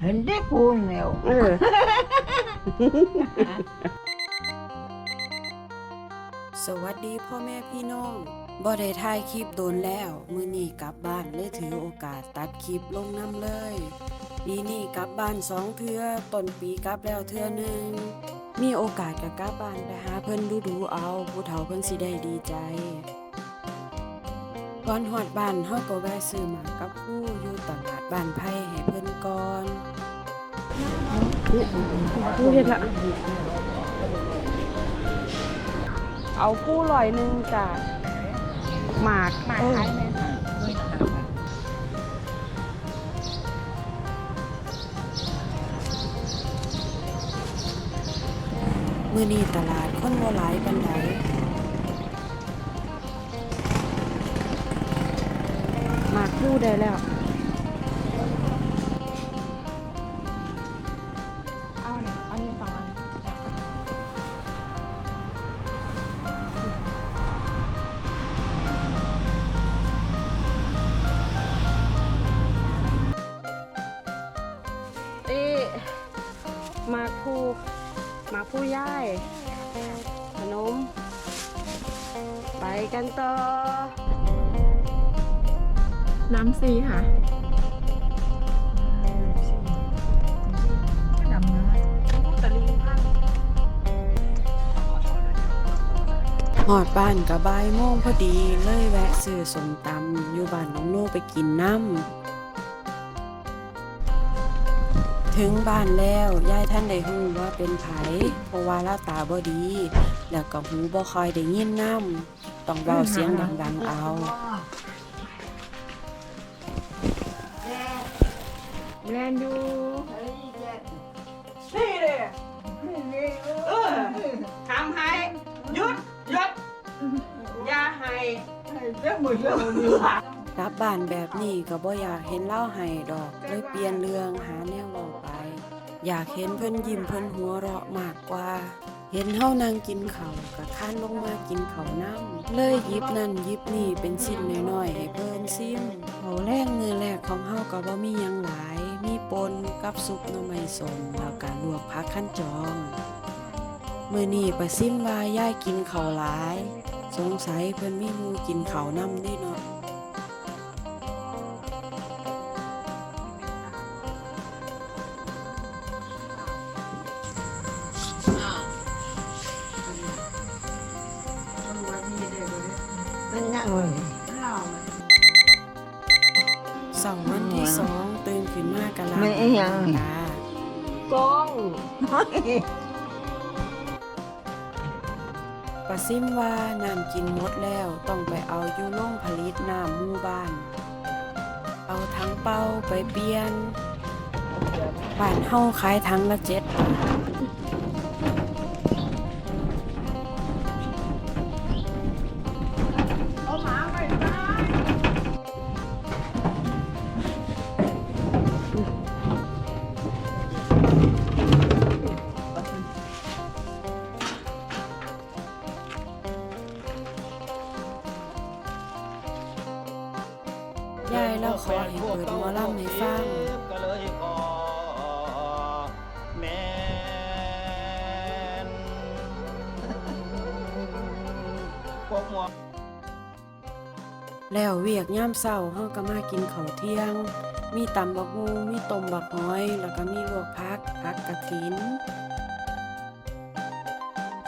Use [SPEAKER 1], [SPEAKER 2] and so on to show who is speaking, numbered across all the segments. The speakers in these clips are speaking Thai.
[SPEAKER 1] เห็นได้กูแล้ว
[SPEAKER 2] เออ
[SPEAKER 3] สวัสดีพ่อแม่พี่น้องบ่ได้ถ่ายคลิปโดนแล้วมื้อนี้กลับบ้านเลยถือโอกาสตัดคลิปลงน้ำเลยปีนี้กลับบ้านสองเทื่อต้นปีกลับแล้วเทื่อหนึงมีโอกาสก็กลับบ้านไปหาเพิ่นดูดูๆเอาผู้เฒ่าเพิ่นสิได้ดีใจ ก่อนฮอดบ้านเฮาก็แวะซื้อหมากกับผู้อยู่ตลาดบ้านไผ่ให้เพิ่นก่อน
[SPEAKER 2] ผู้เฮ็ดละเอาผู้ลอยหนึงจ้ะหมากหมากขายไหม
[SPEAKER 3] มื้อนี้ตลาดคนบ่หลายปานใด
[SPEAKER 2] รู้ได้แล้ว เอาเนี่ยอานี่สองอันนี่หมากผู้มาผู้ย่ายขนม ไปกันต่อ
[SPEAKER 4] น้ำซีค่ะ ดำน้ำตะลิงพัน
[SPEAKER 3] หอดบ้านกับบ่ายโมงพอดีเลยแวะซื้อสมตำอยู่บ้านน้องโน่ไปกินน้ำถึงบ้านแล้วยายท่านได้ฮู้ว่าเป็นไผเพราะว่าลาตาบ่ดี แล้วก็หูบ่คอยได้ยินน้ำต้องเบาเสียงดังๆเอา
[SPEAKER 2] แลนอยู่
[SPEAKER 1] นี่เลยเออ
[SPEAKER 2] ทำให้หยุดหยุดอย่าให้
[SPEAKER 1] เรื่องมือเรื่องมือก
[SPEAKER 3] ลับบ้านแบบนี้ก็บ่อยากเห็นเล่าให้ดอก เลยเปลี่ยนเรื่องหาแนวเว้าไป อยากเห็นเพิ่นยิ้มเพิ่นหัวเราะมากกว่า เห็นเฮานั่งกินข้าวก็ค้านลงมากินข้าวน้ำเลยหยิบนั่นหยิบนี่เป็นชิ้นน้อยๆให้เพิ่นซิมเขาวแรกมือแรกของเฮาก็บ่มีหยังหลายมี ปนกับซุปหน่อไม้ส้มแล้วก็ลวกผักขั้นจองมื้อนี่ประซิมว่ายายกินเขาหลาย สงสัยเพิ่นมีมูกินเขาวนำได้เนาะ สาร์วันที่สองตื่นขึ้นมากะลา
[SPEAKER 1] ไม่ยัง
[SPEAKER 3] ตา ก
[SPEAKER 2] ล้อง
[SPEAKER 3] ปาซิมว่าน้ำกินหมดแล้วต้องไปเอาอยู่โรงผลิตน้ำหมู่บ้าน เอาทั้งเป้าไปเปลี่ยนบ้านเฮาขายทั้งละเจ็ดบาท แล้วขอให้เปิดหมอลำให้ฟัง
[SPEAKER 5] ก็เลยขอแม่นพวกหมวก
[SPEAKER 3] แล้วเวียกย่ามเศร้าเฮาก็มากินข้าวเที่ยง มีตำบักฮูมีต้มบักหอย แล้วก็มีลวกพักพักกระถิน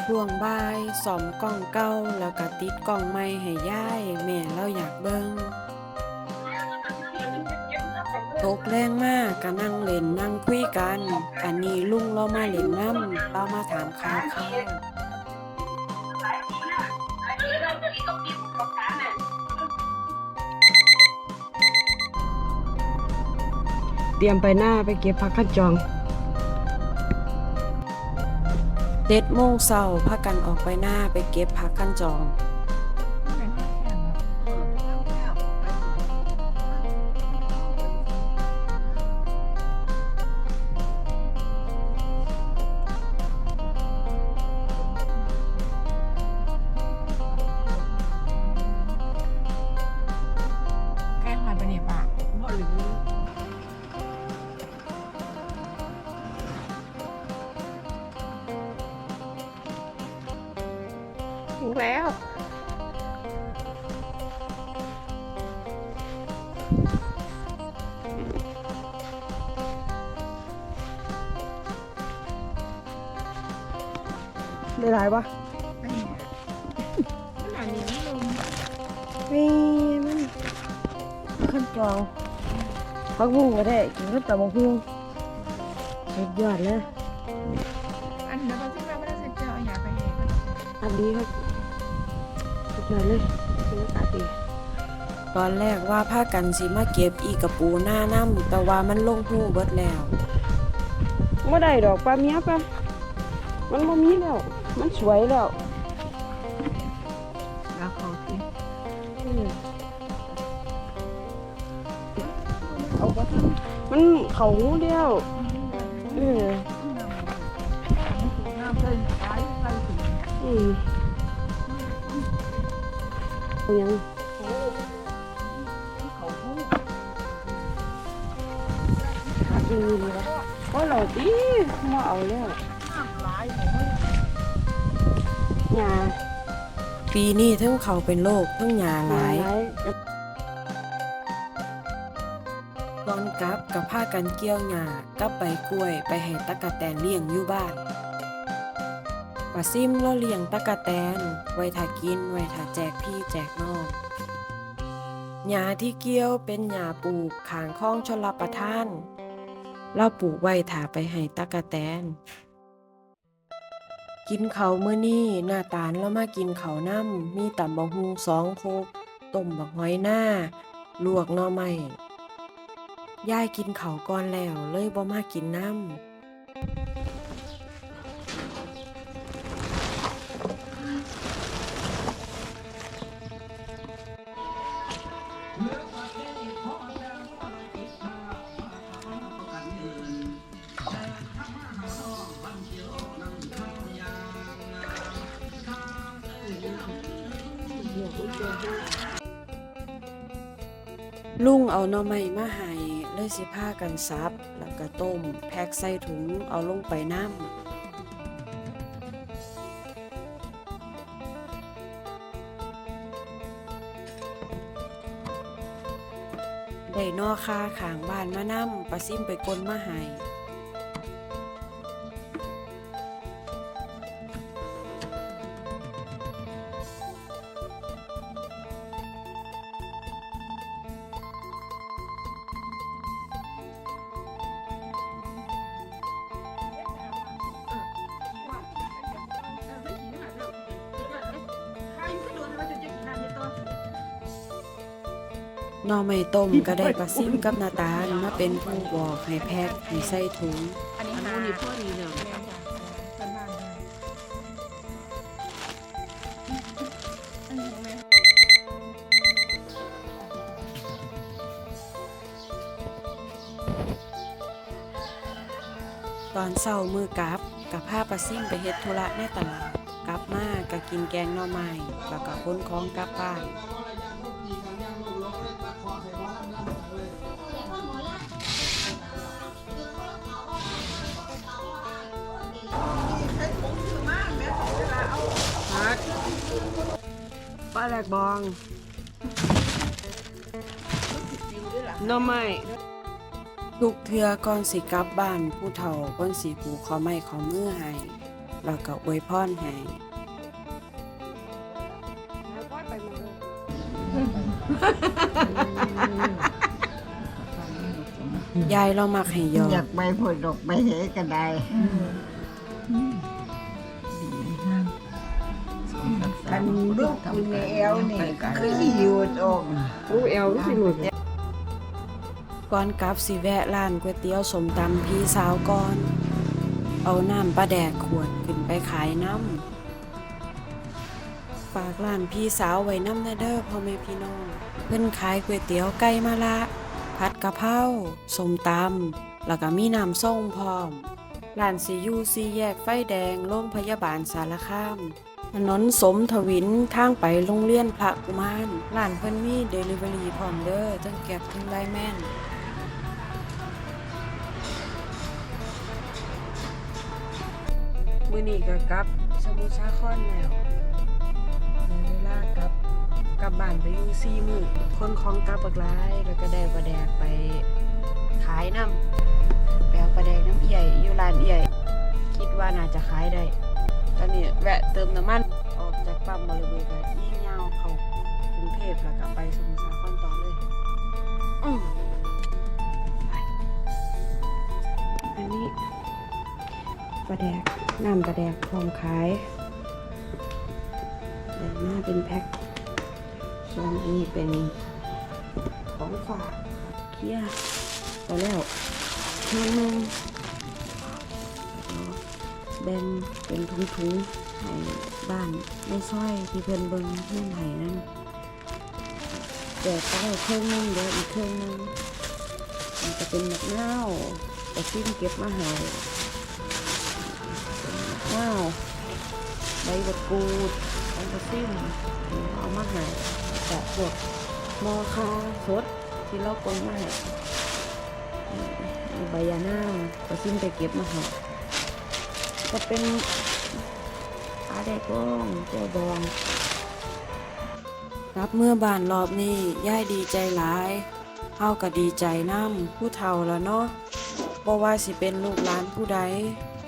[SPEAKER 3] ช่วงบ่ายสอมกล้องเก่าแล้วก็ติดกล้องใหม่ให้ย่าย แม่เราอยากเบิ่ง ตกแรงมากก็นั่งเล่นนั่งคุยกัน อันนี้ลุงเรามาเล่นน้ำเรามาถามข่าวเขา
[SPEAKER 2] เตรียมไปหน้าไปเก็บผักขัดจอง
[SPEAKER 3] เจ็ดโมงเช้าพากันออกไปหน้าไปเก็บผักกันจอง
[SPEAKER 2] ถึงแล้วได้หลายปะ
[SPEAKER 4] ขนาดนี้ลง
[SPEAKER 2] นี่มันขั้นจองพักบุ้งก็ได้กิ เลย
[SPEAKER 4] อันเดี๋ยวเราที่มาไม่ได้เสร็จเจอเอาอย่าไปเอง
[SPEAKER 2] อันดีครับสุดยอดเลยบรรยากาศดี
[SPEAKER 3] ตอนแรกว่าพากันสิมาเก็บอีกระปูหน้าน้ำแต่ว่ามันลงหูเบิดแล้ว
[SPEAKER 2] ไม่ได้ดอกปลาเมียปะมันบ่มีแล้ว มันสวยแล้ว
[SPEAKER 1] แล้วเขาที่
[SPEAKER 2] อืมเอาปะมันเขาหูเดียวเออ
[SPEAKER 1] น้ำเส้นสายใส่ถุง
[SPEAKER 2] อืม เอายัง
[SPEAKER 1] เขาพูด
[SPEAKER 2] หาดีดีวะเพราะเราดีมาเอาแล้ว
[SPEAKER 1] น้ำหลายของมัน
[SPEAKER 2] หญ้า
[SPEAKER 3] ปีนี้เทั้งเขาเป็นโรคเทั้งหยาหลาย
[SPEAKER 2] หลาย
[SPEAKER 3] ตอนกลับกับผ้ากันเกี้ยวหญ้ากับใบกล้วยไปให้ตะกะแตนเลี้ยงอยู่บ้าน ปาซิมเราเลี้ยงตะกะแตน ไว้ถากิน ไว้ถาแจกพี่แจกน้องหญ้าที่เกี้ยวเป็นหญ้าปลูกขางคลองชลประทาน เราปลูกไว้ถาไปให้ตะกะแตน กินเขาวมื้อนี้หน้าตาลแล้วมากินเขาน้ำมีตำบักฮุงสองโคกต้มบักหอยหน้า ลวกนอไม้ยายกินเขาก่อนแล้วเลยบ่มากินน้ำ ลุงเอาหน่อไม้มาให้เลยสิพากันซับ แล้วก็ต้ม แพ็คใส่ถุงเอาลงไปน้ำได้นอคาขางบ้านมาน้ำปลาซิมไปกลมาให้ หน่อไม้ต้มก็ได้ปลาซิมกับนาตาลมาเป็นผู้บอกให้แพ็คให้ใส่ถุง
[SPEAKER 4] อันนี้ค่ะนี่พอดีเลยเป็นเลย
[SPEAKER 3] ตอนเช้ามือกับกับพาปลาซิ่งไปเฮ็ดธุระในตลาดกลับมาก็กินแกงหน่อไม้แล้วก็ค้นของกลับบ้าน
[SPEAKER 2] ปลาแหลกบองหน่อไม้
[SPEAKER 3] ทุกเทื่อก่อนสิกลับบ้านผู้เฒ่าเพิ่นสิผูกข้อไม้ข้อมือให้แล้วก็อวยพรให้ยายเรามักให้ยอ
[SPEAKER 1] อยากไปผลดอกไปเหก็ได้ กันลูกคุณเอวนี่คืออยู่ตรง
[SPEAKER 2] ลูกเอลก็สิหลุด
[SPEAKER 3] ก่อนกลับสิแวะร้านก๋วยเตี๋ยวสมตำพี่สาวก่อน เอาน้ำปลาแดกขวดขึ้นไปขายน้ำฝากร้านพี่สาวไว้น้ำแน่เด้อพ่อแม่พี่น้อง เพิ่นขายก๋วยเตี๋ยวไก่มะละผัดกะเพราสมตำแล้วก็มีน้ำส้มพร้อมร้านสิอยู่สี่แยกไฟแดงโรงพยาบาลสารคาม ถนนสมทวินทางไปโรงเรียนพระกุมารร้านเพิ่นมีเดลิเวอรี่พร้อมเด้อจังแก็บถึงไลน์แม่น
[SPEAKER 2] มือนี้ก็กลับสมุทรสาครแล้ว
[SPEAKER 3] กลับบ้านไปอยู่สี่มื้อคนของกลับบักหลายแล้วก็ได้ปลาแดกไปขายน้ำแปลปลาแดกน้ำเอี่ยอยู่ร้านเอี่ยคิดว่าน่าจะขายได้ ตอนนี้แวะเติมน้ำมัน ออกจากปั๊มบริเวณยิ่งยาวเขากรุงเทพแล้วก็ไปสมุทรสาครต่อเลย อืมไป อันนี้ปลาแดก น้ำปลาแดกพร้อมขายเดี๋ยวมาเป็นแพ็คส่วนอันนี้เป็นของฝากเคลียร์ไปแล้วเครื่งนึง แบ่งเป็นถุงๆให้บ้านไม่ซ้อยที่เพิ่นเบิ่งเมื่อไหร่นั่นแดดก็ได้เครื่องนึงเดี๋ยวอีกเครื่องนึงมันจะเป็นมะนาวแต่ซิมเก็บมาหายมะนาวใบมะกรูดของกระซิ่มเอามาหายแต่พวกมอคาสดที่เรากลมาหายใบยาหน้าวกระซิ่มไปเก็บมาหาย ก็เป็นปลาแดกบ้องเจ้าบอง รับเมื่อบานรอบนี้ย่ายดีใจหลายเฮาก็ดีใจน้ำผู้เฒ่าแล้วเนาะบ่ว่าสิเป็นลูกหลานผู้ใด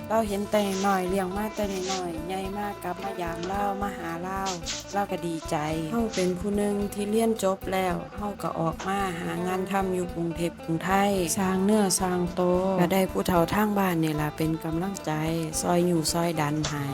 [SPEAKER 3] เราเห็นแต่หน่อยเลี้ยงมาแต่หน่อยใหญ่มากกลับมายามเล่ามาหาเล่าเราก็ดีใจเฮาเป็นผู้หนึ่งที่เรียนจบแล้วเฮาก็ออกมาหางานทำอยู่กรุงเทพกรุงไทยสร้างเนื้อสร้างโตวก็ได้ผู้เฒ่าทางบ้านนี่ล่ะเป็นกำลังใจ ซอยอยู่ซอยดันให้